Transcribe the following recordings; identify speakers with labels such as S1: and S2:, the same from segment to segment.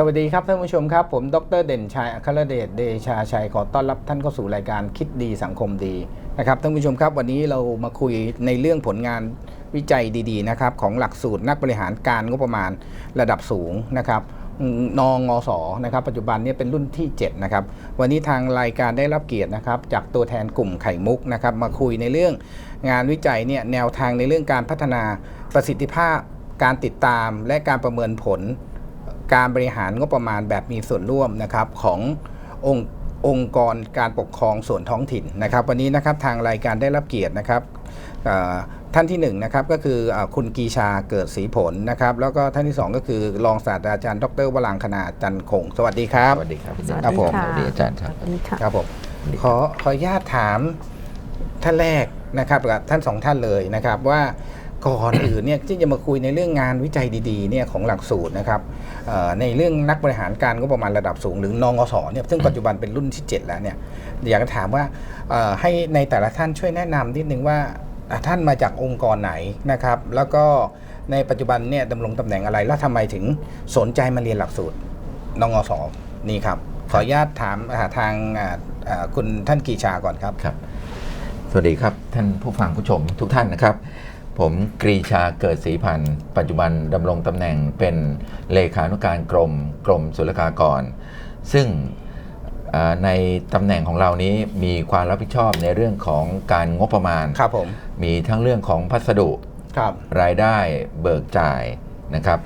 S1: สวัสดีครับท่านผู้ชมครับ ผมดรเด่นชัยอัครเดชเดชาชัยขอต้อนรับท่านเข้าสู่รายการคิดดีสังคมดีนะครับท่านผู้ชมครับ วันนี้เรามาคุยในเรื่องผลงานวิจัยดีๆนะครับของหลักสูตรนักบริหารการงบประมาณระดับสูงนะครับนงงศนะครับปัจจุบันนี้เป็นรุ่นที่ 7 นะครับ วันนี้ทางรายการได้รับเกียรตินะครับ จากตัวแทนกลุ่มไข่มุกนะครับ มาคุยในเรื่องงานวิจัยเนี่ยแนวทางในเรื่องการพัฒนาประสิทธิภาพ การติดตามและการประเมินผล การบริหารงบประมาณแบบมีส่วนร่วมนะครับขององค์องค์กรการปกครองส่วนท้องถิ่นนะครับ วันนี้นะครับทางรายการได้รับเกียรตินะครับเอ่อท่านที่หนึ่งนะครับก็คืออาคุณกีชาเกิดศรีผลนะครับ แล้วก็ท่านที่สองก็คือรองศาสตราจารย์ดรวรังคณาจันทร์คง สวัสดีครับ
S2: สวัสดีครับ
S3: สวัส
S1: ครับ
S3: ดี
S1: ผม
S3: ค่ะ
S2: สวัสดีอาจารย์ครับ
S3: สวัสดีค่ะ
S1: ครับผมขอขออนุญาตถามท่านแรกนะครับกับท่านสองท่านเลยนะครับว่า ก่อนอื่นเนี่ยที่จะมาคุยในเรื่องงานวิจัยดีๆเนี่ยของหลักสูตรนะครับในเรื่องนักบริหารการก็ประมาณระดับสูงหรือนงสเนี่ยซึ่งปัจจุบันเป็นรุ่นที่ 7 แล้วเนี่ยอยากจะถามว่าให้ในแต่ละท่านช่วยแนะนำนิดนึงว่าท่านมาจากองค์กรไหนนะครับ แล้วก็ในปัจจุบันเนี่ยดำรงตำแหน่งอะไรแล้วทำไมถึงสนใจมาเรียนหลักสูตรนงสนี่ครับขออนุญาตถามทางคุณท่านกีชาก่อนครับ
S2: ครับ สวัสดีครับท่านผู้ฟังผู้ชมทุกท่านนะครับ ผมกรีชาเกิดศรีพันธ์ปัจจุบันดำรงตำแหน่งเป็นเลขานุการกรมกรมศุลกากร ซึ่งอ่าในตำแหน่งของเรานี้มีความรับผิดชอบในเรื่องของการงบประมาณ
S1: ครับผม
S2: มีทั้งเรื่องของพัสดุ
S1: ครับ
S2: รายได้เบิกจ่ายนะครับ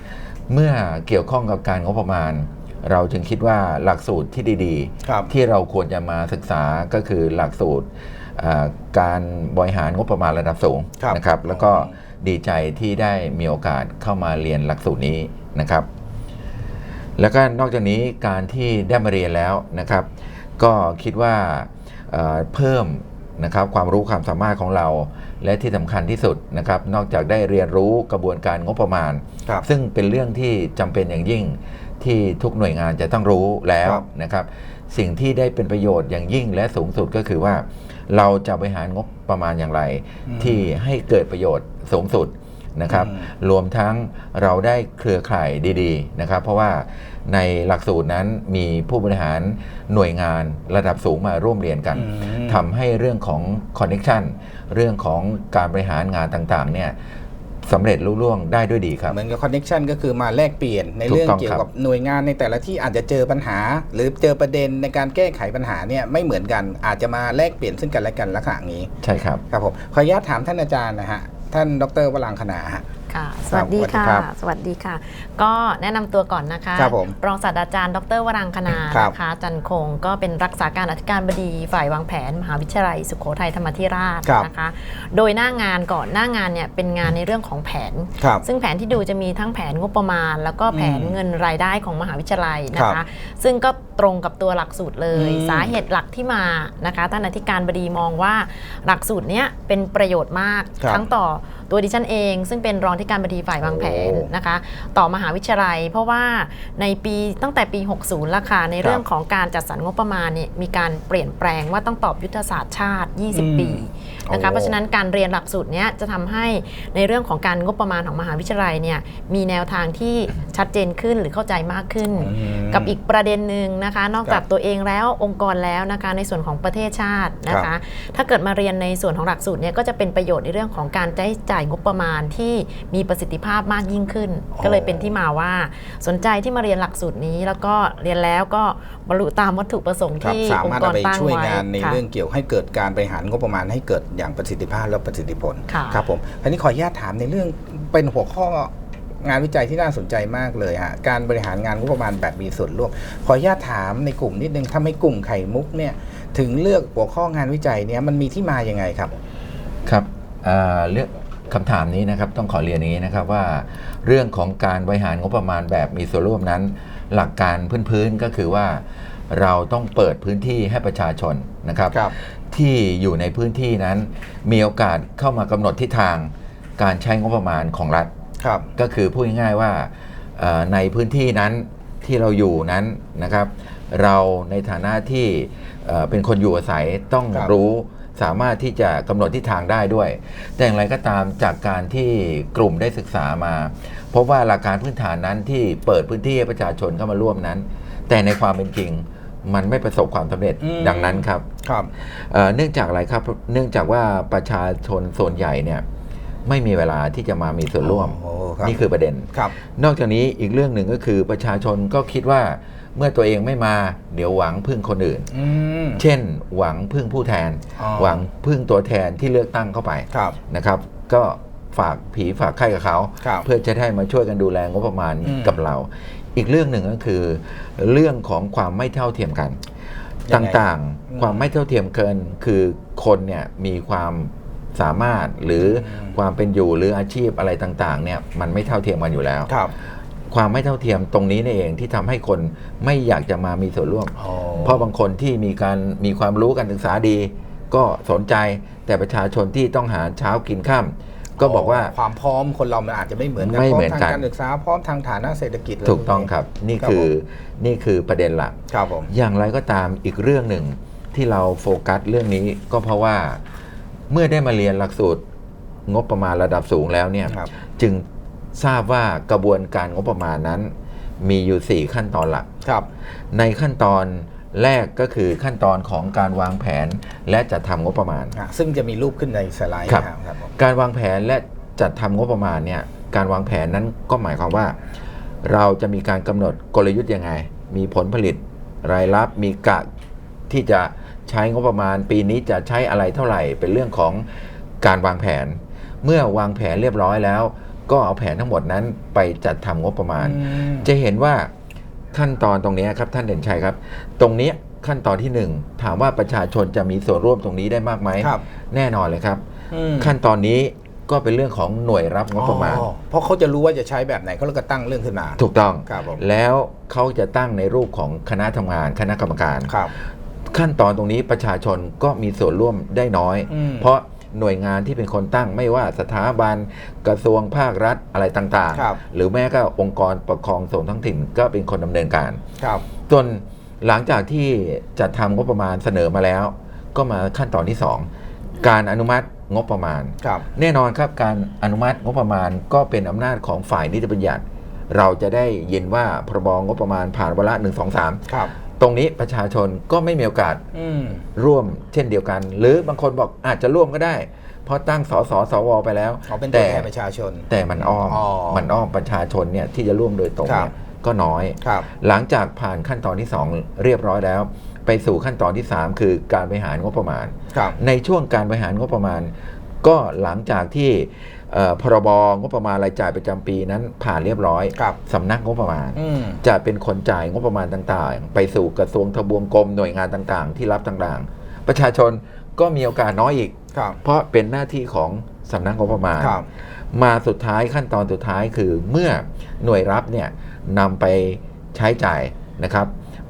S2: เมื่อเกี่ยวข้องกับการงบประมาณ เราจึงคิดว่าหลักสูตรที่ดี
S1: ครับ
S2: ที่เราควรจะมาศึกษาก็คือหลักสูตรอ่า การบริหารงบประมาณระดับสูง
S1: ครับ
S2: นะครับ แล้วก็ดีใจที่ได้มีโอกาสเข้ามาเรียนหลักสูตรนี้นะครับ แล้วก็นอกจากนี้การที่ได้มาเรียนแล้วนะครับ ก็คิดว่าเอ่อเพิ่มนะครับความรู้ความสามารถของเรา และที่สำคัญที่สุดนะครับ นอกจากได้เรียนรู้กระบวนการงบประมาณ
S1: ครับ
S2: ซึ่งเป็นเรื่องที่จำเป็นอย่างยิ่งที่ทุกหน่วยงานจะต้องรู้แล้ว
S1: ครับ
S2: นะครับ สิ่งที่ได้เป็นประโยชน์อย่างยิ่งและสูงสุดก็คือว่า เราจะบริหารงบประมาณอย่างไร
S1: อืม
S2: ที่ให้เกิดประโยชน์สูงสุดนะครับ
S1: อืม
S2: รวมทั้งเราได้เครือข่ายดีๆนะครับ เพราะว่าในหลักสูตรนั้นมีผู้บริหารหน่วยงานระดับสูงมาร่วมเรียนกัน
S1: อืม
S2: ทำให้เรื่องของคอนเน็ชันเรื่องของการบริหารงานต่างๆเนี่ย สำเร็จลุล่วงได้ด้วยดีครับ
S1: เหมือนกับคอนเน็ชันก็คือมาแลกเปลี่ยนใน
S2: ถูก
S1: เรื่อง
S2: ต้อง
S1: เกี่ย
S2: ครั
S1: ว
S2: บ
S1: กับหน่วยงานในแต่ละที่อาจจะเจอปัญหา หรือเจอประเด็นในการแก้ไขปัญหาเนี่ยไม่เหมือนกันอาจจะมาแลกเปลี่ยนซึ่งกันและกันลักษณะนี้
S2: ใช่ครับ
S1: ครับผมขออนุญาตถามท่านอาจารย์นะฮะท่านดรวรังคณาฮะ
S3: ค่ะสวัสดี
S1: สวัสดี
S3: ค่ะ
S1: ครับ
S3: สวัสดีค่ะ ก็แนะนำตัวก่อนนะคะ
S1: ครับผม
S3: รองศาสตราจารย์ ดรวรังคณา
S1: ครับ
S3: นะคะ จันทร์คง ก็เป็นรักษาการอธิการบดีฝ่ายวางแผน มหาวิทยาลัย สุโขทัยธรรมาธิราช
S1: ครับ
S3: นะคะ โดยหน้างานก่อนหน้างานเนี่ยเป็นงานในเรื่องของแผน
S1: ครับ
S3: ซึ่งแผนที่ดูจะมีทั้งแผนงบประมาณ แล้วก็แผน
S1: อืม
S3: เงินรายได้ของมหาวิทยาลัยนะ
S1: ครั
S3: คะ
S1: บ
S3: ซึ่งก็ตรงกับตัวหลักสูตรเลย
S1: อืม
S3: สาเหตุหลักที่มานะคะท่านอธิการบดีมองว่าหลักสูตรเนี้ยเป็นประโยชน์มาก
S1: ครับ
S3: ทั้งต่อ ตัวดิฉันเอง ซึ่งเป็นรองที่การบดีฝ่ายวางแผน
S1: โอ้
S3: นะคะ ต่อมหาวิทยาลัย เพราะว่าในปีตั้งแต่ปี 60ราคาในเรื่องของการจัดสรรงบประมาณเนี่ยมีการเปลี่ยนแปลงว่าต้องตอบยุทธศาสตร์ชาติ
S1: อืม
S3: 20 ปีนะคะ
S1: โอ้
S3: เพราะฉะนั้นการเรียนหลักสูตรเนี้ยจะทำให้ในเรื่องของการงบประมาณของมหาวิทยาลัยเนี่ยมีแนวทางที่ชัดเจนขึ้นหรือเข้าใจมากขึ้น
S1: อืม
S3: กับอีกประเด็นหนึ่งนะคะ นอก
S1: ครับ
S3: จากตัวเองแล้วองค์กรแล้วนะคะในส่วนของประเทศชาตินะ
S1: ครั
S3: คะ
S1: บ
S3: ถ้าเกิดมาเรียนในส่วนของหลักสูตรเนี่ยก็จะเป็นประโยชน์ในเรื่องของการใช้จ่ายงบประมาณที่มีประสิทธิภาพมากยิ่งขึ้น
S1: อ๋อ
S3: ก็เลยเป็นที่มาว่าสนใจที่มาเรียนหลักสูตรนี้ แล้วก็เรียนแล้วก็บรรลุตามวัตถุประสงค์
S1: ครับ
S3: ที่
S1: สา
S3: อง
S1: มารถ
S3: ค์ก
S1: เอา
S3: ร
S1: ไป
S3: ตั้ง
S1: ช่วย
S3: ไว้
S1: งานใน
S3: ค่ะ
S1: เรื่องเกี่ยวให้เกิดการบริหารงบประมาณให้เกิดอย่างประสิทธิภาพและประสิทธิผล
S3: ค่ะ
S1: ครับผมอันนี้ขออนุญาตถามในเรื่องเป็นหัวข้องานวิจัยที่น่าสนใจมากเลยฮะ การบริหารงานงบประมาณแบบมีส่วนร่วม ขออนุญาตถามในกลุ่มนิดนึงทำให้กลุ่มไข่มุกเนี่ยถึงเลือกหัวข้องานวิจัยเนี่ยมันมีที่มายังไงครับ
S2: ครับอ่าเรื่อง คำถามนี้นะครับต้องขอเรียนอย่างนี้นะครับว่าเรื่องของการบริหารงบประมาณแบบมีส่วนร่วมนั้น หลักการพื้นๆก็คือว่าเราต้องเปิดพื้นที่ให้ประชาชนนะครับ
S1: ครับ
S2: ที่อยู่ในพื้นที่นั้น มีโอกาสเข้ามากำหนดทิศทางการใช้งบประมาณของรัฐ
S1: ครับ
S2: ก็คือพูดง่ายๆว่าเอ่อในพื้นที่นั้นที่เราอยู่นั้นนะครับ เราในฐานะที่เอ่อเป็นคนอยู่อาศัยต้อง
S1: ครับ
S2: รู้ สามารถที่จะกำหนดทิศทางได้ด้วย แต่อย่างไรก็ตามจากการที่กลุ่มได้ศึกษามาพบว่าหลักการพื้นฐานนั้นที่เปิดพื้นที่ให้ประชาชนเข้ามาร่วมนั้น แต่ในความเป็นจริงมันไม่ประสบความสำเร็จ
S1: อืม
S2: ดังนั้นครับ
S1: ครับ
S2: เอ่อเนื่องจากอะไรครับ เนื่องจากว่าประชาชนส่วนใหญ่เนี่ยไม่มีเวลาที่จะมามีส่วนร่วม
S1: โอ้ครับ
S2: นี่คือประเด็น
S1: ครับ
S2: นอกจากนี้อีกเรื่องหนึ่งก็คือประชาชนก็คิดว่า เมื่อตัวเองไม่มาเดี๋ยวหวังพึ่งคนอื่น
S1: อืม
S2: เช่น หวังพึ่งผู้แทน
S1: อ๋อ
S2: หวังพึ่งตัวแทนที่เลือกตั้งเข้าไป
S1: ครับ
S2: นะครับ ก็ฝากผีฝากไข้กับเขา
S1: ครับ
S2: เพื่อจะได้มาช่วยกันดูแลงบประมาณ
S1: อืม
S2: กับเรา อีกเรื่องหนึ่งก็คือ เรื่องของความไม่เท่าเทียมกัน
S1: ยั
S2: ต
S1: งไง่า
S2: ง
S1: อืม
S2: ๆความไม่เท่าเทียมเกินคือคนเนี่ยมีความสามารถหรืออ
S1: ม
S2: ความเป็นอยู่หรืออาชีพอะไรต่างๆเนี่ยมันไม่เท่าเทียมกันอยู่แล้ว
S1: ครับ
S2: ความไม่เท่าเทียมตรงนี้นี่เองที่ทำให้คนไม่อยากจะมามีส่วนร่วม
S1: อ๋อ
S2: เพราะบางคนที่มีการมีความรู้การศึกษาดี ก็สนใจแต่ประชาชนที่ต้องหาเช้ากินข้ามก็บอกว่า
S1: ความพร้อมคนเรามันอาจจะไม่เหมือนกัน
S2: ไม่เหมือนกัน
S1: พร้ทางการศึกษาพร้อมทางฐานะเศรษฐกิจะไถู
S2: กต้องครับนี่
S1: ครับ
S2: คือ
S1: ผม
S2: นี่คือประเด็นหลัก
S1: ครับผม
S2: อย่างไรก็ตามอีกเรื่องหนึ่งที่เราโฟกัสเรื่องนี้ก็เพราะว่าเมื่อได้มาเรียนหลักสูตรงบประมาณระดับสูงแล้วเนี่ย
S1: ครับ
S2: จึง ทราบว่ากระบวนการงบประมาณนั้น มีอยู่ 4 ขั้นตอนหลัก
S1: ครับ
S2: ในขั้นตอนแรกก็คือขั้นตอนของการวางแผนและจัดทำงบประมาณ
S1: อะซึ่งจะมีรูปขึ้นในสไลด์
S2: ครับ
S1: นะครับผม
S2: การวางแผนและจัดทำงบประมาณเนี่ยการวางแผนนั้นก็หมายความว่า เราจะมีการกำหนดกลยุทธ์ยังไง มีผลผลิตรายรับมีกะที่จะใช้งบประมาณ ปีนี้จะใช้อะไรเท่าไหร่เป็นเรื่องของการวางแผน เมื่อวางแผนเรียบร้อยแล้ว ก็เอาแผนทั้งหมดนั้นไปจัดทำงบประมาณ
S1: อืม
S2: จะเห็นว่าขั้นตอนตรงนี้ครับท่านเด่นชัยครับ ตรงนี้ขั้นตอนที่หนึ่งถามว่าประชาชนจะมีส่วนร่วมตรงนี้ได้มากไหม
S1: ครับ
S2: แน่นอนเลยครับ
S1: อืม
S2: ขั้นตอนนี้ก็เป็นเรื่องของหน่วยรับงบประมาณ
S1: อ๋อเพราะเขาจะรู้ว่าจะใช้แบบไหนเขาเลยก็ตั้งเรื่องขึ้นมา
S2: ถูกต้อง
S1: ครับผม
S2: แล้วเขาจะตั้งในรูปของคณะทำงาน คณะกรรมการ
S1: ครับ
S2: ขั้นตอนตรงนี้ประชาชนก็มีส่วนร่วมได้น้อย
S1: อืม
S2: เพราะ หน่วยงานที่เป็นคนตั้งไม่ว่าสถาบันกระทรวงภาครัฐอะไรต่าง
S1: ครับ
S2: ๆ หรือแม้ก็องค์กรปกครองส่วนท้องถิ่นก็เป็นคนดำเนินการ
S1: ครับ
S2: จนหลังจากที่จัดทำงบประมาณเสนอมาแล้ว ก็มาขั้นตอนที่ 2 การอนุมัติงบประมาณ
S1: ครับ
S2: แน่นอนครับการอนุมัติงบประมาณก็เป็นอำนาจของฝ่ายนิติบัญญัติ เราจะได้ยินว่าพรบงบประมาณผ่านวาระ1 2 3
S1: ครับ
S2: ตรงนี้ประชาชนก็ไม่มีโอกาส
S1: อืม
S2: ร่วมเช่นเดียวกัน หรือบางคนบอกอาจจะร่วมก็ได้ เพราะตั้งสสสวไปแล้ว
S1: เขาเป็นตัว
S2: แต่
S1: แทนประชาชน
S2: แต่มันอ้อม
S1: อ๋อ
S2: มันอ้อมประชาชนเนี่ยที่จะร่วมโดยตรง
S1: ครับ
S2: เนี่ยก็น้อย
S1: ครับ
S2: หลังจากผ่านขั้นตอนที่ 2 เรียบร้อยแล้ว ไปสู่ขั้นตอนที่ 3 คือการบริหารงบประมาณ
S1: ครับ
S2: ในช่วงการบริหารงบประมาณ ก็หลังจากที่เอ่อพรบงบประมาณรายจ่ายประจำปีนั้นผ่านเรียบร้อย
S1: ครับ
S2: สำนักงบประมาณ
S1: อืม
S2: จะเป็นคนจ่ายงบประมาณต่างๆ ไปสู่กระทรวงทบวงกรมหน่วยงานต่างๆ ที่รับต่างๆ ประชาชนก็มีโอกาสน้อยอีก
S1: ครับ
S2: เพราะเป็นหน้าที่ของสำนักงบประมาณ
S1: ครับ
S2: มาสุดท้ายขั้นตอนสุดท้ายคือเมื่อหน่วยรับเนี่ยนำไปใช้จ่ายนะครับ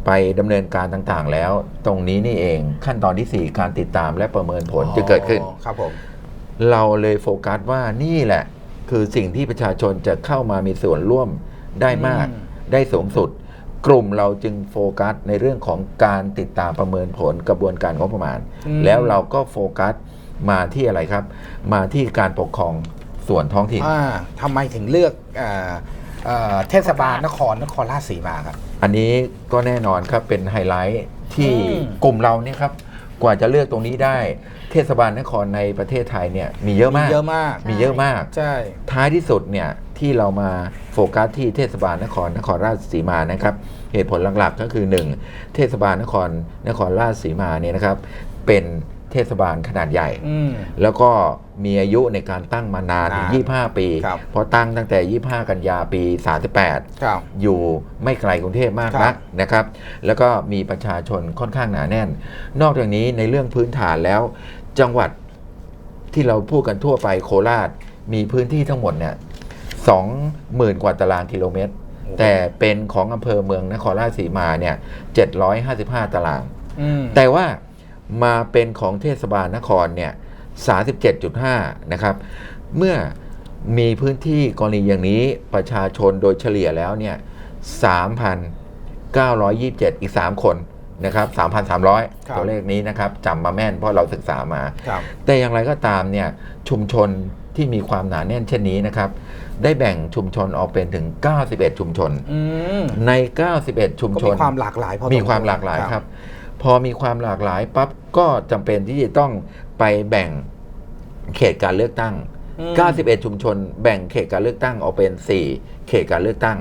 S2: ไปดำเนินการต่างๆ แล้ว ตรงนี้นี่เองขั้นตอนทีสี่4 การติดตามและประเมินผลจะเกิดขึ้น
S1: อ๋อครับผม
S2: เราเลยโฟกัสว่านี่แหละ คือสิ่งที่ประชาชนจะเข้ามามีส่วนร่วมได้มาก
S1: อืม
S2: ได้สูงสุด กลุ่มเราจึงโฟกัสในเรื่องของการติดตามประเมินผลกระบวนการงบประมาณ
S1: อืม
S2: แล้วเราก็โฟกัสมาที่อะไรครับ มาที่การปกครองส่วนท้องถิ่น
S1: อ่าทำไมถึงเลือกอ่าเอ่อเทศบาลนครนครราชสีมาครับ
S2: อันนี้ก็แน่นอนครับเป็นไฮไลท์ที่
S1: อืม
S2: กลุ่มเราเนี่ยครับ กว่าจะเลือกตรงนี้ได้ เทศบาลนครในประเทศไทยเนี่ยมีเยอะมาก
S1: เยอะมาก
S2: มีเยอะมาก
S1: ใช่
S2: ท้ายที่สุดเนี่ยที่เรามาโฟกัสที่เทศบาลนครนครราชสีมานะครับ เหตุผลหลักๆก็คือ 1. เทศบาลนครนครราชสีมาเนี่ยนะครับเป็น เทศบาลขนาดใหญ่
S1: อืม
S2: แล้วก็มีอายุในการตั้งมานานถึง
S1: นาน
S2: 25 ปี
S1: ครับ
S2: เพราะตั้งตั้งแต่ 25 กันยาปี 38
S1: ครับ
S2: อยู่ไม่ไกลกรุงเทพมาก
S1: ครั
S2: นั
S1: บ
S2: กนะครับ แล้วก็มีประชาชนค่อนข้างหนาแน่น นอกจากนี้ในเรื่องพื้นฐานแล้ว จังหวัดที่เราพูดกันทั่วไปโคราช มีพื้นที่ทั้งหมดเนี่ยสองหมื่นกว่าตารางกิโลเมตร แต่เป็นของอำเภอเมืองนครราชสีมาเนี่ยเจ็ดร้อยห้าสิบห้าตาราง
S1: อืม
S2: แต่ว่า มาเป็นของเทศบาลนครเนี่ย 37.5 นะครับ เมื่อมีพื้นที่กรณีอย่างนี้ประชาชนโดยเฉลี่ยแล้วเนี่ย 3,927 อีก 3 คนนะครับ
S1: ครับ
S2: 3,300 ตัวเลขนี้นะครับจำมาแม่นเพราะเราศึกษามา
S1: ครับ
S2: แต่อย่างไรก็ตามเนี่ยชุมชนที่มีความหนาแน่นเช่นนี้นะครับ ได้แบ่งชุมชนออกเป็นถึง 91 ชุมชน
S1: อืม
S2: ใน 91 ชุม
S1: ก็
S2: ช
S1: มี
S2: น
S1: ความหลากหลายพอส
S2: มี
S1: ควร
S2: ความหลากหลายครับ พอมีความหลากหลายปั๊บก็จำเป็นที่จะต้องไปแบ่งเขตการเลือกตั้ง
S1: อืม
S2: 91 ชุมชน แบ่งเขตการเลือกตั้งออกเป็น 4 เขตการเลือกตั้ง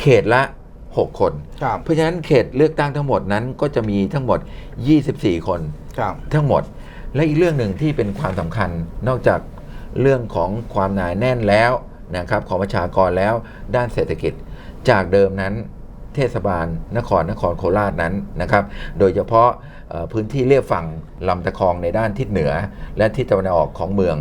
S2: เขตละ 6 คน
S1: ครับ
S2: เพราะฉะนั้นเขตเลือกตั้งทั้งหมดนั้นก็จะมีทั้งหมด 24 คน
S1: ครับ
S2: ทั้งหมด และอีกเรื่องหนึ่งที่เป็นความสำคัญนอกจากเรื่องของความหนาแน่นแล้วนะครับของประชากรแล้วด้านเศรษฐกิจจากเดิมนั้น เทศบาลนครนครโคราชนั้นนะครับ โดยเฉพาะเอ่อพื้นที่เรียบฝั่งลำตะคองในด้านทิศเหนือ และทิศตะวันออกของเมือง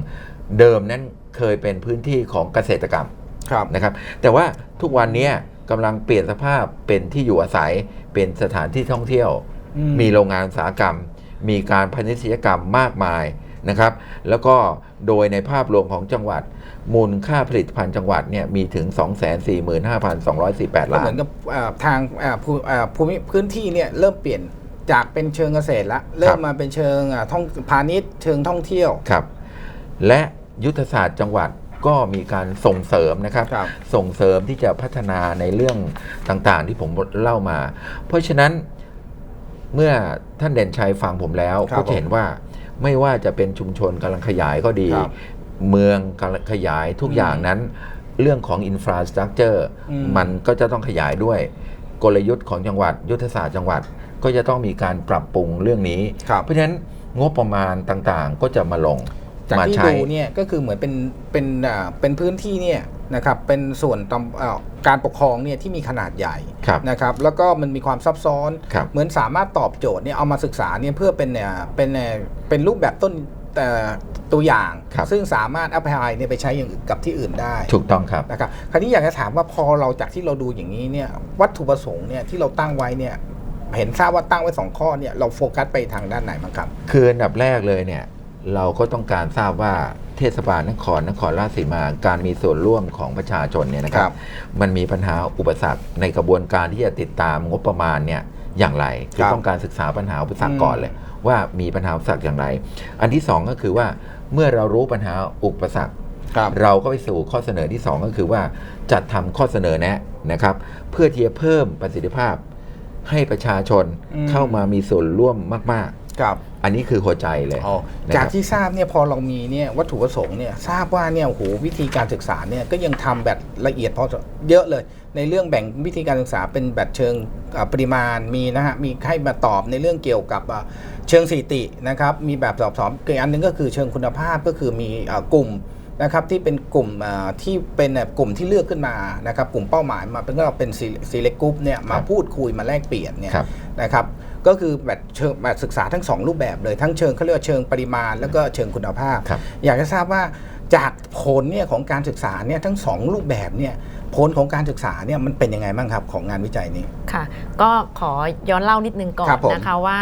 S2: เดิมนั้นเคยเป็นพื้นที่ของเกษตรกรรม
S1: ครับ
S2: นะครับ แต่ว่าทุกวันนี้กำลังเปลี่ยนสภาพเป็นที่อยู่อาศัยเป็นสถานที่ท่องเที่ยว
S1: อืม
S2: มีโรงงานอุตสาหกรรม มีการพาณิชยกรรมมากมาย นะครับ แล้วก็โดยในภาพรวมของจังหวัด มูลค่าผลิตภัณฑ์จังหวัดเนี่ยมีถึง 245,248
S1: ก็
S2: ล้า
S1: เหมื
S2: น
S1: อนกับอ่าทางอ่าภูอ่าภูมิพื้นที่เนี่ยเริ่มเปลี่ยนจากเป็นเชิงเกษตรละเริ่มมาเป็นเชิงอ่าท่องพาณิชย์เชิงท่องเที่ยว
S2: ครับและยุทธศาสตร์จังหวัดก็มีการส่งเสริมนะครับ
S1: ครับ
S2: ส่งเสริมที่จะพัฒนาในเรื่องต่างๆ ที่ผมเล่ามา เพราะฉะนั้นเมื่อท่านเด่นชัยฟังผมแล้ว
S1: ครับ
S2: ก็จะเห็นว่า ไม่ว่าจะเป็นชุมชนกำลังขยายก็ดี
S1: ครับ
S2: เมืองกำลังขยายทุก
S1: อืม
S2: อย่างนั้น เรื่องของอินฟราสตรักเจอร์
S1: อืม
S2: มันก็จะต้องขยายด้วย กลยุทธ์ของจังหวัด ยุทธศาสตร์จังหวัดก็จะต้องมีการปรับปรุงเรื่องนี้
S1: ครับ
S2: เพราะฉะนั้นงบประมาณต่างๆก็จะมาลง
S1: จาก
S2: มา
S1: ที่
S2: ใช้
S1: ดูเนี่ยก็คือเหมือนเป็นเป็นอ่าเป็นพื้นที่เนี่ย นะครับเป็นส่วนตำอ่าการปกครองเนี่ยที่มีขนาดใหญ่
S2: ครับ
S1: นะครับแล้วก็มันมีความซับซ้อน
S2: ครับ
S1: เหมือนสามารถตอบโจทย์เนี่ยเอามาศึกษาเนี่ยเพื่อเป็นเนี่ยเป็นเนี่ยเป็นรูปแบบต้นแต่ตัวอย่าง
S2: ครับ
S1: ซึ่งสามารถเอาไปเนี่ยไปใช้อย่างอื่นกับที่อื่นได้
S2: ถูกต้องครับ
S1: นะครับคราวนี้อยากจะถามว่าพอเราจากที่เราดูอย่างนี้เนี่ยวัตถุประสงค์เนี่ยที่เราตั้งไว้เนี่ยเห็นทราบว่าตั้งไว้สองข้อเนี่ยเราโฟกัสไปทางด้านไหนบ้างครับ
S2: คืออันดับแรกเลยเนี่ยเราก็ต้องการทราบว่า เทศบาลนครนครราชสีมา การมีส่วนร่วมของประชาชนเนี่ยนะค
S1: ค
S2: รั
S1: รับบ
S2: มันมีปัญหาอุปสรรคในกระบวนการที่จะติดตามงบประมาณเนี่ยอย่างไรคือ
S1: ครับ
S2: ต้องการศึกษาปัญหาอุปสรรค
S1: อืม
S2: ก่อนเลย ว่ามีปัญหาอุปสรรคอย่างไร อันที่สองก็คือว่าเมื่อเรารู้ปัญหาอุปสรรค
S1: ครับ
S2: เราก็ไปสู่ข้อเสนอที่ 2 ก็คือว่าจัดทำข้อเสนอแนะนะครับ เพื่อที่จะเพิ่มประสิทธิภาพให้ประชาชน
S1: อืม
S2: เข้ามามีส่วนร่วมมาก
S1: ครับ
S2: ๆ อันนี้คือหัวใจเลย
S1: อ๋อ
S2: นะ
S1: จาก
S2: ครับ
S1: ที่ทราบเนี่ยพอเรามีเนี่ยวัตถุประสงค์เนี่ยทราบว่าเนี่ยโอ้โหวิธีการศึกษาเนี่ยก็ยังทำแบบละเอียดพอเยอะเลย ในเรื่องแบ่งวิธีการศึกษาเป็นแบบเชิงอ่าปริมาณมีนะฮะมีให้มาตอบในเรื่องเกี่ยวกับอ่าเชิงสถิตินะครับมีแบบสอบสอบอีกอันหนึงก็คือเชิงคุณภาพก็คือมีอ่ากลุ่มนะครับที่เป็นกลุ่มอ่าที่เป็นแบบกลุ่มที่เลือกขึ้นมานะครับกลุ่มเป้าหมายมาเป็นก็เป็นซีเล็กกรุ๊ปเนี่ยมาพูดคุยมาแลกเปลี่ยนเนี่ย
S2: ครับ
S1: นะครับ ก็คือแบบเชิงแบบศึกษาทั้งสองรูปแบบเลยทั้งเชิงเขาเรียกว่าเชิงปริมาณ แล้วก็เชิงคุณภาพ
S2: ครับ
S1: อยากจะทราบว่าจากผลเนี่ยของการศึกษาเนี่ยทั้งสองรูปแบบเนี่ย ผลของการศึกษาเนี่ยมันเป็นยังไงบ้างครับของงานวิจัยนี้
S3: ค่ะ ก็ขอย้อนเล่านิดนึงก่อ
S1: ครั
S3: น
S1: บผม
S3: นะคะว่า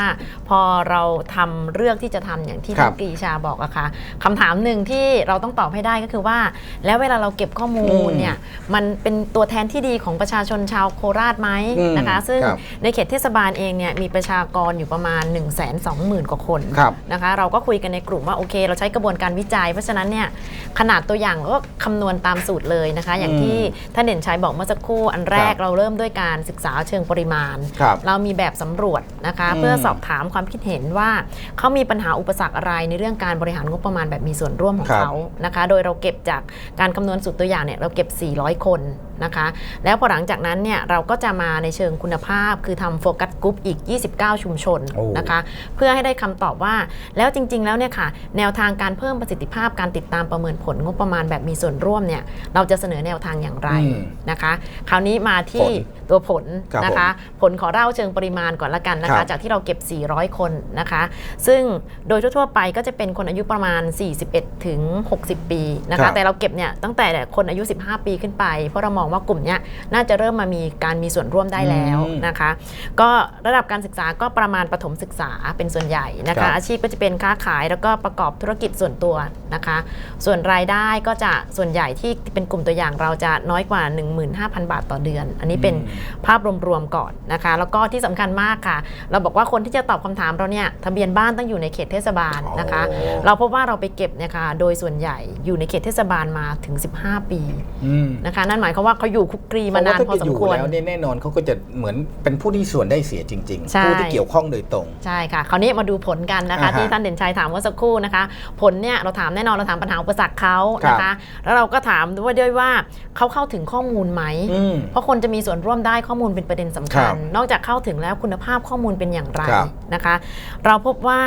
S3: พอเราทำเรื่องที่จะทำอย่างที่
S1: ครั
S3: ท่า
S1: บ
S3: นกรีชาบอกอะค่ะคำถามหนึ่งที่เราต้องตอบให้ได้ก็คือว่า แล้วเวลาเราเก็บข้อมูล
S1: อืม
S3: เนี่ยมันเป็นตัวแทนที่ดีของประชาชนชาวโคราชไหม
S1: อืม
S3: นะคะ ซึ่ง
S1: ครับ
S3: ในเขตเทศบาลเองเนี่ยมีประชากรอยู่ประมาณ 1 2 0 0 0 0 กว่าคน
S1: ครับ
S3: นะคะ เราก็คุยกันในกลุ่มว่าโอเค เราใช้กระบวนการวิจัย เพราะฉะนั้นเนี่ยขนาดตัวอย่างก็คำนวณตามสูตรเลยนะคะ อย่าง
S1: อืม
S3: ที่ท่านเด่นชัยบอกเมื่อสักครู่อันแรก
S1: ครับ
S3: เราเริ่มด้วยการศึกษาเชิงปริมาณ
S1: ครับ
S3: เรามีแบบสำรวจนะคะ
S1: อืม
S3: เพื่อสอบถามความคิดเห็นว่าเขามีปัญหาอุปสรรคอะไรในเรื่องการบริหารงบประมาณแบบมีส่วนร่วมของ
S1: ครับ
S3: เขานะคะ โดยเราเก็บจากการคำนวณสูตรตัวอย่างเนี่ยเราเก็บ 400 คนนะคะ แล้วพอหลังจากนั้นเนี่ยเราก็จะมาในเชิงคุณภาพ คือทำโฟกัสกลุ่มอีก 29 ชุมชน
S1: โอ้
S3: นะคะ เพื่อให้ได้คำตอบว่าแล้วจริง ๆ แล้วเนี่ยค่ะ แนวทางการเพิ่มประสิทธิภาพการติดตามประเมินผลงบประมาณแบบมีส่วนร่วมเนี่ยเราจะเสนอแนวทางอย่างไร
S1: อืม
S3: นะคะ คราวนี้มาที่
S1: ผล
S3: ตัวผล
S1: ครับ
S3: นะคะ ผลขอเล่าเชิงปริมาณก่อนละกันนะ
S1: ครั
S3: คะ
S1: บ
S3: จากที่เราเก็บ 400 คนนะคะ ซึ่งโดยทั่วๆไปก็จะเป็นคนอายุประมาณ 41ถึง60 ปีนะ
S1: ครั
S3: คะ
S1: บ
S3: แต่เราเก็บเนี่ยตั้งแต่คนอายุ 15 ปีขึ้นไปเพราะเรามององว่ากลุ่มเนี้ยน่าจะเริ่มมามีการมีส่วนร่วมได้แล้ว
S1: อืม
S3: นะคะ ก็ระดับการศึกษาก็ประมาณประถมศึกษาเป็นส่วนใหญ่นะ
S1: ครั
S3: คะ
S1: บ
S3: อาชีพก็จะเป็นค้าขายแล้วก็ประกอบธุรกิจส่วนตัวนะคะ ส่วนรายได้ก็จะส่วนใหญ่ที่เป็นกลุ่มตัวอย่างเราจะน้อยกว่า 15,000 บาทต่อเดือน อันนี้เป็นภาพรวมๆก่อนนะคะ แล้วก็ที่สำคัญมากค่ะ เราบอกว่าคนที่จะตอบคำถามเราเนี่ยทะเบียนบ้านต้องอยู่ในเขตเทศบาลนะคะ
S1: โอ้
S3: เราพบว่าเราไปเก็บเนี่ยค่ะโดยส่วนใหญ่อยู่ในเขตเทศบาลมาถึง 15 ปี
S1: อืม
S3: นะคะนั่นหมายความว่าเขาอยู่คุกคลีมานาน
S1: เพระ
S3: พอ
S1: ว่
S3: ส
S1: ถ้
S3: ม
S1: ยู่
S3: ควร
S1: แล้วเนี่ยแน่นอนเขาก็จะเหมือนเป็นผู้ที่ส่วนได้เสียจริง
S3: ใช่
S1: ๆผู้ที่เกี่ยวข้องโดยตรง
S3: ใช่ค่ะ คราวนี้มาดูผลกันนะคะ
S1: อ่าฮะ
S3: ที่ท่านเด่นชัยถามเมื่อสักครู่นะคะ ผลเนี่ยเราถามแน่นอนเราถามปัญหาอุปสรรคเขานะ
S1: ครั
S3: คะ
S1: บ
S3: แล้วเราก็ถามด้วยด้วยว่าเขาเข้าถึงข้อมูลไหม
S1: อืม
S3: เพราะคนจะมีส่วนร่วมได้ข้อมูลเป็นประเด็นสำคัญ
S1: ครับ
S3: นอกจากเข้าถึงแล้วคุณภาพข้อมูลเป็นอย่างไร
S1: ครับ
S3: นะคะ เราพบว่า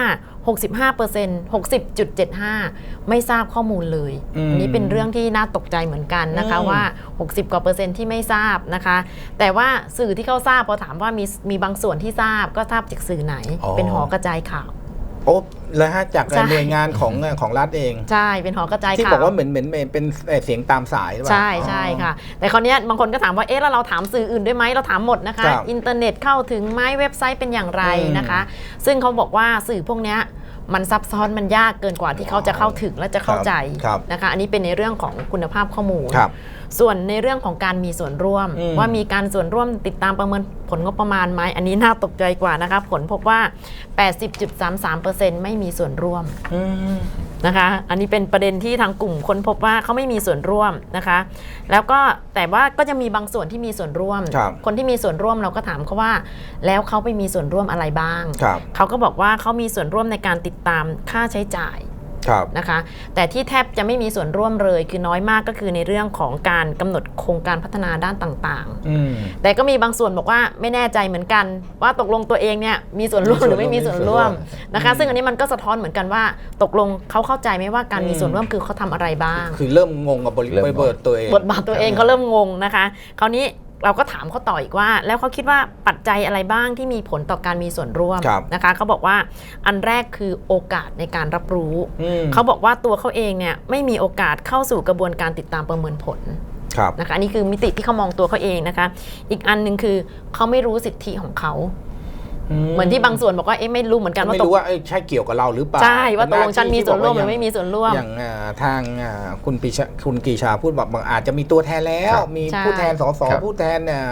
S3: 65% 60.75 ไม่ทราบข้อมูลเลย
S1: อืม
S3: อันนี้เป็นเรื่องที่น่าตกใจเหมือนกันนะคะ
S1: อืม
S3: ว่า 60 กว่าเปอร์เซ็นต์ที่ไม่ทราบนะคะ แต่ว่าสื่อที่เขาทราบพอถามว่ามีมีบางส่วนที่ทราบก็ทราบจากสื่อไหน
S1: อ๋อ
S3: เป็นหอกระจายข่าว
S1: โอ้แล้วฮะจาก
S3: ใช่
S1: หน่วยงานของของรัฐเอง
S3: ใช่ เป็นหอกระจาย
S1: ที่
S3: ข่าว
S1: บอกว่าเหมือนเหมือนเป็นเอ่อเสียงตามสายหรือเปล่า
S3: ใช่ใช่ค่ะ แต่คราวเนี้ยบางคนก็ถามว่าเอ๊ะแล้วเราถามสื่ออื่นด้วยไหมเราถามหมดนะคะ
S1: ครับ
S3: อินเทอร์เน็ตเข้าถึงไหมเว็บไซต์เป็นอย่างไร
S1: อืม
S3: นะคะ ซึ่งเขาบอกว่าสื่อพวกเนี้ยมันซับซ้อนมันยากเกินกว่าที่เขาจะเข้าถึงและจะเข้าใจ
S1: ครับ
S3: นะคะ อันนี้เป็นในเรื่องของคุณภาพข้อมูล
S1: ครับ
S3: ส่วนในเรื่องของการมีส่วนร่วม
S1: อืม
S3: ว่ามีการส่วนร่วมติดตามประเมินผลงบประมาณไหมอันนี้น่าตกใจกว่านะคะผลพบว่า 80.33%ไม่มีส่วนร่วม
S1: อืม
S3: นะคะ อันนี้เป็นประเด็นที่ทางกลุ่มค้นพบว่าเขาไม่มีส่วนร่วมนะคะ แล้วก็แต่ว่าก็จะมีบางส่วนที่มีส่วนร่วม
S1: ครับ
S3: คนที่มีส่วนร่วมเราก็ถามเขาว่า แล้วเขาไปมีส่วนร่วมอะไรบ้าง
S1: ครับ
S3: เขาก็บอกว่าเขามีส่วนร่วมในการติดตามค่าใช้จ่าย
S1: ครับ
S3: นะคะ แต่ที่แทบจะไม่มีส่วนร่วมเลย คือน้อยมากก็คือในเรื่องของการกำหนดโครงการพัฒนาด้านต่าง
S1: อืม
S3: ๆแต่ก็มีบางส่วนบอกว่าไม่แน่ใจเหมือนกัน ว่าตกลงตัวเองเนี่ยมีส่วนร่วมหรือไม่มีส่วนร่วมนะคะ ซึ่งอันนี้มันก็สะท้อนเหมือนกันว่า ตกลงเขาเข้าใจไหมว่าการมีส่วนร่วมคือเขาทำอะไรบ้าง
S1: คือเริ่มงงกับบริ
S2: เริ่มงง
S1: บทตัวเอง
S3: บทบาทตัวเองเขาเริ่มงงนะคะ คราวนี้ เราก็ถามเขาต่ออีกว่า แล้วเขาคิดว่าปัจจัยอะไรบ้างที่มีผลต่อการมีส่วนร่วม
S1: ครับ
S3: นะคะเขาบอกว่าอันแรกคือโอกาสในการรับรู้
S1: อืม
S3: เขาบอกว่าตัวเขาเองเนี่ยไม่มีโอกาสเข้าสู่กระบวนการติดตามประเมินผล
S1: ครับ
S3: นะคะอันนี้คือมิติที่เขามองตัวเขาเองนะคะ อีกอันหนึ่งคือเขาไม่รู้สิทธิของเขา เหมือนที่บางส่วนบอกว่าเอ๊ะไม่รู้เหมือนกันว่า
S1: ไม่
S3: ตก
S1: รู้ว่าเอ้ยใช่เกี่ยวกับเราหรือเปล่า
S3: ใช่ว่าตกลงฉันมีส่วนร่วมหรือ
S1: ที่
S3: ไม่มีส่วนร่วม
S1: อย่างอ่าทางอ่าคุณปีชาคุณกีชาพูดบอกบางอาจจะมีตัวแทนแล้ว
S2: ครับ
S1: มี
S3: ใช่
S1: ผู้แทนสส
S2: ครับ
S1: ผู้แทนอ่า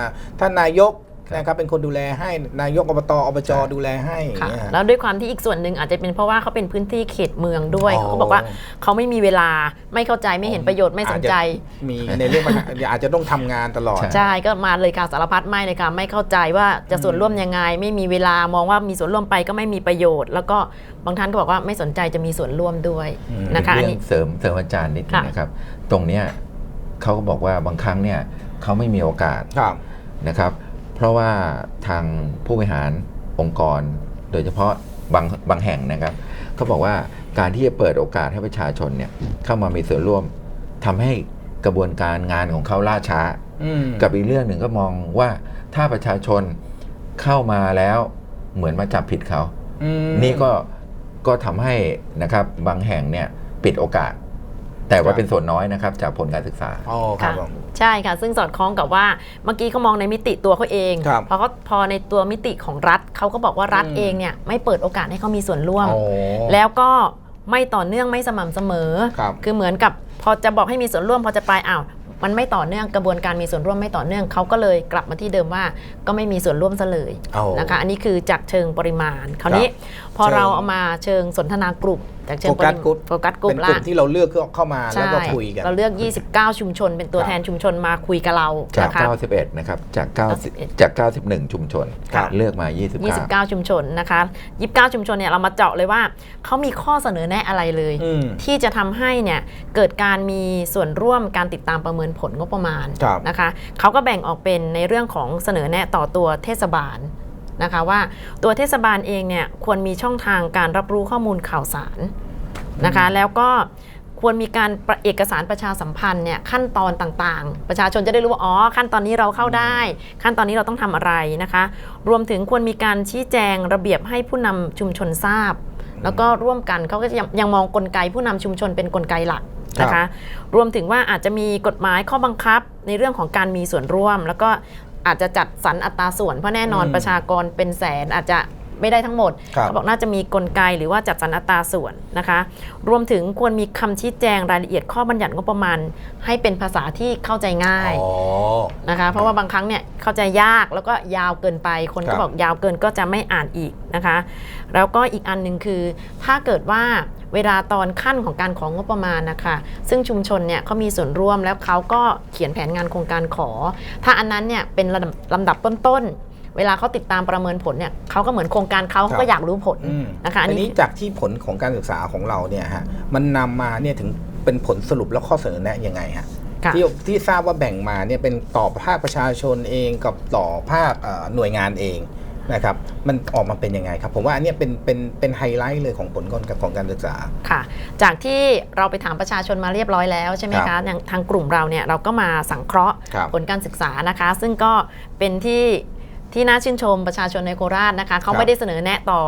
S1: ท่านนายก
S2: ครับ
S1: นะครับเป็นคนดูแลให้นายกอบตอบจ
S2: ใช่
S1: ดูแลให้อย่าง
S3: ค่ะ
S1: เงี้ยฮะ
S3: แล้วด้วยความที่อีกส่วนหนึ่งอาจจะเป็นเพราะว่าเขาเป็นพื้นที่เขตเมืองด้วย
S1: อ๋อ
S3: เขาก็บอกว่าเขาไม่มีเวลาไม่เข้าใจไม่เห็นประโยชน์ไม่สนใจ
S1: มีในเรื่องปัญหาอาจจะต้องทำงานตลอด
S2: ใช่
S3: ใช่ก็มาเลยค่ะสารพัดไม่เลยค่ะไม่เข้าใจว่าจะส่วนร่วมยังไง ไม่มีเวลามองว่ามีส่วนร่วมไปก็ไม่มีประโยชน์ แล้วก็บางท่านก็บอกว่าไม่สนใจจะมีส่วนร่วมด้วย
S1: อืม
S3: นะคะอัน
S2: เรื่
S3: นี้
S2: องเสริมเสริมอาจารย์นิดนึง
S3: ค่ะ
S2: นะครับ ตรงเนี้ยเขาก็บอกว่าบางครั้งเนี่ยเขาไม่มีโอกาส
S1: ครับ
S2: นะครับ เพราะว่าทางผู้บริหารองค์กร โดยเฉพาะบางบางแห่งนะครับเขาบอกว่าการที่จะเปิดโอกาสให้ประชาชนเนี่ยเข้ามามีส่วนร่วมทำให้กระบวนการงานของเขาล่าช้า
S1: อืม
S2: กับอีกเรื่องหนึ่งก็มองว่าถ้าประชาชนเข้ามาแล้วเหมือนมาจับผิดเขา
S1: อืม
S2: นี่ก็ก็ทำให้นะครับบางแห่งเนี่ยปิดโอกาส แต่
S1: ครั
S2: ว่า
S1: บ
S2: เป็นส่วนน้อยนะครับจากผลการศึกษา
S1: อ๋อครับ
S3: ค่ะ
S1: ผม
S3: ใช่ค่ะ ซึ่งสอดคล้องกับว่าเมื่อกี้เขามองในมิติตัวเขาเอง
S1: ครับ
S3: พอเขาพอในตัวมิติของรัฐเขาก็บอกว่ารัฐ
S1: อืม
S3: เองเนี่ยไม่เปิดโอกาสให้เขามีส่วนร่วม
S1: โอ้
S3: แล้วก็ไม่ต่อเนื่องไม่สม่ำเสมอ
S1: ครับ
S3: คือเหมือนกับพอจะบอกให้มีส่วนร่วม พอจะไปอ้าวมันไม่ต่อเนื่องกระบวนการมีส่วนร่วมไม่ต่อเนื่องเขาก็เลยกลับมาที่เดิมว่าก็ไม่มีส่วนร่วมซะเลย
S1: โอ้
S3: นะคะ อันนี้คือจากเชิงปริมาณคราวนี้พอ
S1: เชิง
S3: เราเอามาเชิงสนทนากลุ่ม จากเชิง
S1: โฟกัสกลุ่ม
S3: โฟกัสกลุ่
S1: เป็
S3: ม
S1: นกลุ่
S3: ละ
S1: มที่เราเลือกเข้ามาแล้วก็คุยกัน
S3: เราเลือก 29 ชุมชน เป็นตัว
S1: ครับ
S3: แทนชุมชนมาคุยกับเรา
S2: จาก
S3: นะคะ
S2: 91 นะครับ จาก90
S3: 91
S2: จาก 91 ชุมชน
S1: ครับ
S2: เลือกมา 29
S3: 29 ชุมชนนะคะ 29 ชุมชนเนี่ยเรามาเจาะเลยว่าเขามีข้อเสนอแนะอะไรเลย
S1: อืม
S3: ที่จะทำให้เนี่ยเกิดการมีส่วนร่วมการติดตามประเมินผลงบประมาณ
S1: ครับ
S3: นะคะเขาก็แบ่งออกเป็นในเรื่องของเสนอแนะต่อตัวเทศบาล นะคะว่าตัวเทศบาลเองเนี่ยควรมีช่องทางการรับรู้ข้อมูลข่าวสารนะคะแล้วก็ควรมีการประเอกสารประชาสัมพันธ์เนี่ยขั้นตอนต่างๆ ประชาชนจะได้รู้ว่าอ๋อขั้นตอนนี้เราเข้าได้ ขั้นตอนนี้เราต้องทำอะไรนะคะ รวมถึงควรมีการชี้แจงระเบียบให้ผู้นำชุมชนทราบ แล้วก็ร่วมกันเขาก็จะยังยังมองกลไกผู้นำชุมชนเป็นกลไกหลักนะคะรวมถึงว่าอาจจะมีกฎหมายข้อบังคับในเรื่องของการมีส่วนร่วม แล้วก็ อาจจะจัดสรรอัตราส่วนเพราะแน่นอน
S1: อืม
S3: ประชากรเป็นแสนอาจจะไม่ได้ทั้งหมด
S1: ครับ
S3: เขาบอกน่าจะมีกลไกหรือว่าจัดสรรอัตราส่วนนะคะ รวมถึงควรมีคำชี้แจงรายละเอียดข้อบัญญัติงบประมาณ ให้เป็นภาษาที่เข้าใจง่าย
S1: อ๋อ
S3: นะคะ เพราะว่าบางครั้งเนี่ยเข้าใจยากแล้วก็ยาวเกินไป คน
S1: ครั
S3: ก็
S1: บ
S3: บอกยาวเกินก็จะไม่อ่านอีกนะคะ แล้วก็อีกอันหนึ่งคือ ถ้าเกิดว่า เวลาตอนขั้นของการของงบประมาณนะคะซึ่งชุมชนเนี่ยเขามีส่วนร่วมแล้วเขาก็เขียนแผนงานโครงการขอ ถ้าอันนั้นเนี่ยเป็นระดับลำดับต้นๆเวลาเขาติดตามประเมินผลเนี่ยเขาก็เหมือนโครงการเขาเขาก็อยากรู้ผล
S1: อืม
S3: นะคะ
S1: อั
S3: อั
S1: น
S3: น
S1: นี้
S3: นี้
S1: จากที่ผลของการศึกษาของเราเนี่ยฮะมันนำมาเนี่ยถึงเป็นผลสรุปและข้อเสนอแนะยังไงฮะ
S3: ค่ะ
S1: ที่ที่ทราบว่าแบ่งมาเนี่ยเป็นต่อภาคประชาชนเองกับต่อภาคเอ่อหน่วยงานเอง นะครับมันออกมาเป็นยังไงครับ ผมว่าอันเนี้ยเป็นเป็นเป็นไฮไลท์เลยของผลของการศึกษา
S3: ค่ะ จากที่เราไปถามประชาชนมาเรียบร้อยแล้วใช่ไหม
S1: ครั
S3: คะ
S1: บ
S3: อย่างทางกลุ่มเราเนี่ยเราก็มาสังเคราะห์
S1: ครับ
S3: ผลการศึกษานะคะ ซึ่งก็เป็นที่ที่น่าชื่นชมประชาชนในโคราชนะคะเขาไม่ได้เสนอแนะต่อ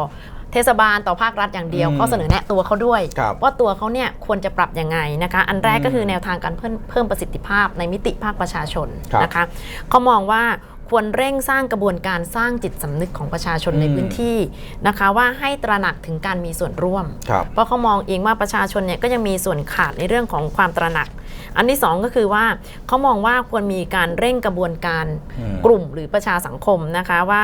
S3: เทศบาลต่อภาครัฐอย่างเดียว
S1: อืม
S3: เขาเสนอแนะตัวเขาด้วย
S1: ครับ
S3: ว่าตัวเขาเนี่ยควรจะปรับยังไงนะคะ อันแรก
S1: อืม
S3: ก็คือแนวทางการเพิ่มเพิ่มประสิทธิภาพในมิติภาคประชาชน
S1: ครับ
S3: นะคะเขามองว่า ควรเร่งสร้างกระบวนการสร้างจิตสำนึกของประชาชนใน
S1: อืม
S3: พื้นที่นะคะว่าให้ตระหนักถึงการมีส่วนร่วม
S1: ครับ
S3: เพราะเขามองเองว่าประชาชนเนี่ยก็ยังมีส่วนขาดในเรื่องของความตระหนัก อันที่สองก็คือว่าเขามองว่าควรมีการเร่งกระบวนการ
S1: อืม
S3: กลุ่มหรือประชาสังคมนะคะว่า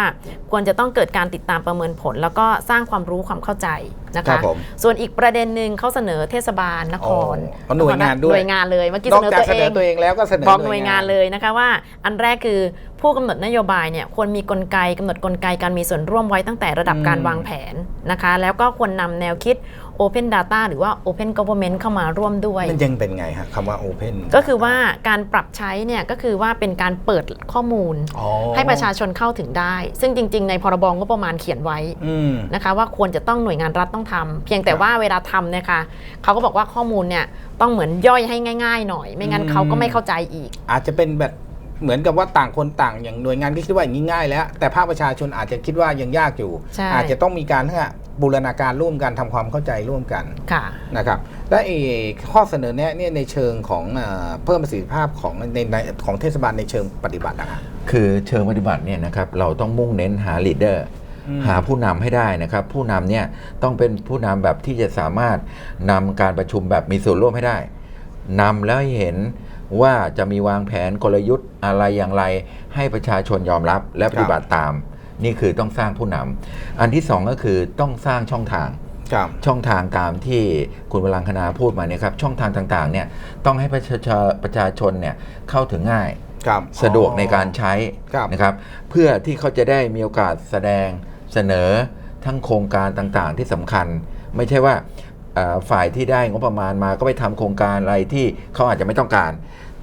S3: ควรจะต้องเกิดการติดตามประเมินผล แล้วก็สร้างความรู้ความเข้าใจ นะ
S1: ครั
S3: คะ
S1: บผม
S3: ส่วนอีกประเด็นหนึ่งเขาเสนอเทศบาลนคร
S1: อ๋อเอาหน่วยงานด้วย
S3: หน่วยงานเลยเมื่อกี้
S1: น
S3: เส
S1: อก
S3: นอ
S1: จาก
S3: ตัว
S1: เส
S3: เอน
S1: องตัวเองแล้วก็เสนอ
S3: บอกหน่วยงานเลยนะคะว่า อันแรกคือผู้กำหนดนโยบายเนี่ยควรมีกลไกกำหนดกลไกการมีส่วนร่วมไว้ตั้งแต่ระดับการวางแผนนะคะ แล้วก็ควรนำแนวคิด Open Data หรือว่า Open Government เข้ามาร่วมด้วย
S1: มันยังเป็นไงฮะคำว่า Open
S3: ก็คือว่าการปรับใช้เนี่ยก็คือว่าเป็นการเปิดข้อมูล
S1: อ๋อ
S3: ให้ประชาชนเข้าถึงได้ ซึ่งจริง ๆ ในพรบงบประมาณเขียนไว้
S1: อืม
S3: นะคะว่าควรจะต้องหน่วยงานรัฐต้องทำเพียงแต่ว่าเวลาทำเนี่ยค่ะเขาก็บอกว่าข้อมูลเนี่ยต้องเหมือนย่อยให้ง่าย ๆ หน่อย ไม่งั้น
S1: อืม
S3: เขาก็ไม่เข้าใจอีก
S1: อาจจะเป็นแบบ เหมือนกับว่าต่างคนต่างอย่างหน่วยงานก็คิดว่าอย่างนี้ง่ายแล้ว แต่ภาคประชาชนอาจจะคิดว่ายังยากอยู่
S3: ใช่
S1: อาจจะต้องมีการที่บูรณาการร่วมกันทำความเข้าใจร่วมกัน
S3: ค่ะ
S1: นะครับ และไอ้ข้อเสนอแนะเนี่ยในเชิงของเอ่อเพิ่มประสิทธิภาพของในในของเทศบาลในเชิงปฏิบัตินะครับ
S2: คือเชิงปฏิบัติเนี่ยนะครับเราต้องมุ่งเน้นหาลีดเดอร์
S1: อืม
S2: หาผู้นำให้ได้นะครับ ผู้นำเนี่ยต้องเป็นผู้นำแบบที่จะสามารถนำการประชุมแบบมีส่วนร่วมให้ได้นำแล้วให้เห็น ว่าจะมีวางแผนกลยุทธ์อะไรอย่างไรให้ประชาชนยอมรับและปฏิบัติตาม นี่คือต้องสร้างผู้นำอันที่สองก็คือต้องสร้างช่องทาง
S1: ครับ
S2: ช่องทางตามที่คุณวรังคณาพูดมาเนี่ยครับช่องทางต่างๆเนี่ยต้องให้ประชาชนประชาชนเนี่ยเข้าถึงง่าย
S1: ครับ
S2: สะดวกในการใช้
S1: ครับ
S2: นะครับเพื่อที่เขาจะได้มีโอกาสแสดงเสนอทั้งโครงการต่างๆ ที่สำคัญ ไม่ใช่ว่าเอ่อฝ่ายที่ได้งบประมาณมาก็ไปทำโครงการอะไรที่เขาอาจจะไม่ต้องการ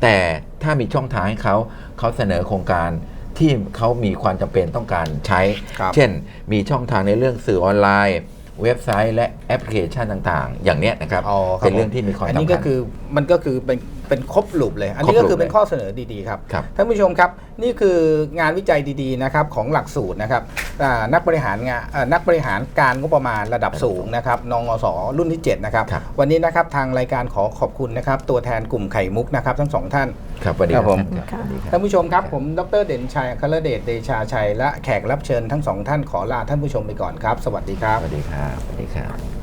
S2: แต่ถ้ามีช่องทางให้เขาเขาเสนอโครงการที่เขามีความจำเป็นต้องการใช้
S1: ครับ
S2: เช่น มีช่องทางในเรื่องสื่อออนไลน์ เว็บไซต์และแอปพลิเคชันต่างๆ อย่างเนี้ยนะครับ
S1: อ๋อคบ
S2: เป็นเรื่องที่มีความ
S1: อัน
S2: สำ
S1: นี้
S2: คั
S1: ก็
S2: ญ
S1: คือมันก็คือเป็น เป็นครบลูปเลย อันนี้
S2: ครบ
S1: ก็
S2: ลูป
S1: คือเป็น
S2: เลย
S1: ข้อเสนอดีๆครับ
S2: ครับ
S1: ท่านผู้ชมครับนี่คืองานวิจัยดีๆนะครับของหลักสูตรนะครับอ่านักบริหารงานเอ่อนักบริหารการงบประมาณระดับสูงนะครับนงสรุ่นที่7นะครับ
S2: ครับ
S1: วันนี้นะครับทางรายการขอขอบคุณนะครับตัวแทนกลุ่มไข่มุกนะครับทั้งสองท่าน
S2: ครับสวัสดี
S1: ครับผม
S2: ท่านครับสวัสดีครับ
S1: ท่านผู้ชมครับ ผมดรเด่นชัยอัครเดชเดชาชัย และแขกรับเชิญทั้งสองท่านขอลาท่านผู้ชมไปก่อนครับ สวัสดีครับ
S2: สวัสดีครับ สวัสดีครับ